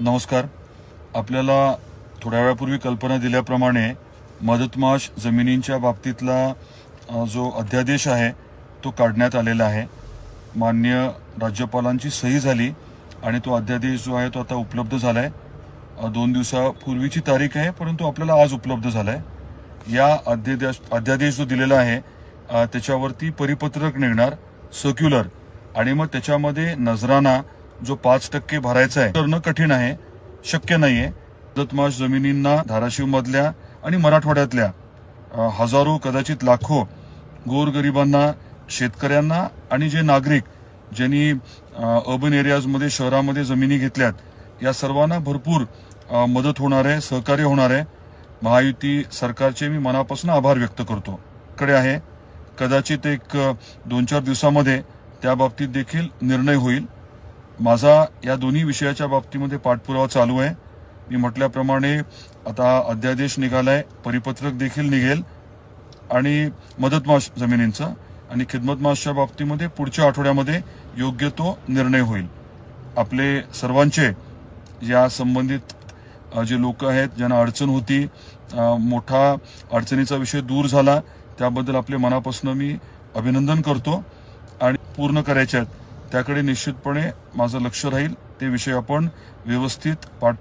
नमस्कार. आपल्याला थोड्या वेळापूर्वी कल्पना दिल्याप्रमाणे मदतमाश जमिनींच्या बाबतीतला जो अध्यादेश आहे तो काढण्यात आलेला आहे. मान्य राज्यपालांची सही झाली आणि तो अध्यादेश जो आहे तो आता उपलब्ध झाला आहे दोन दिवसापूर्वीची तारीख आहे परंतु आपल्याला आज उपलब्ध झाला आहे या अध्यादेश अध्यादेश जो दिलेला आहे त्याच्यावरती परिपत्रक निघणार सर्क्युलर आणि मग त्याच्यामध्ये नजराना जो पाच टक्के भरायचा आहे करणं कठीण आहे शक्य नाहीये. दत्तमाश जमिनींना धाराशिव मधल्या आणि मराठवाड्यातल्या हजारो कदाचित लाखो गोरगरिबांना शेतकऱ्यांना आणि जे नागरिक ज्यांनी अर्बन एरियाजमध्ये शहरामध्ये जमिनी घेतल्यात या सर्वांना भरपूर मदत होणार आहे सहकार्य होणार आहे. महायुती सरकारचे मी मनापासून आभार व्यक्त करतो. कडे आहे. कदाचित एक दोन चार दिवसामध्ये त्या बाबतीत देखील निर्णय होईल. माझा या दोन्ही विषयाच्या बाबतीमध्ये पाठपुरावा चालू आहे. मी म्हटल्याप्रमाणे आता अध्यादेश निघालाय परिपत्रक देखील निघेल आणि मदतमाश जमिनींचा आणि खिदमतमाशच्या बाबतीमध्ये पुढच्या आठवड्यामध्ये योग्य तो निर्णय होईल. आपले सर्वांचे या संबंधित जे लोक आहेत ज्यांना अडचण होती मोठा अडचणीचा विषय दूर झाला त्याबद्दल आपले मनापासून मी अभिनंदन करतो आणि पूर्ण करायचे आहेत. त्याकडे निश्चितपणे माझं लक्ष राहील. ते विषय आपण व्यवस्थित पाठपुरावा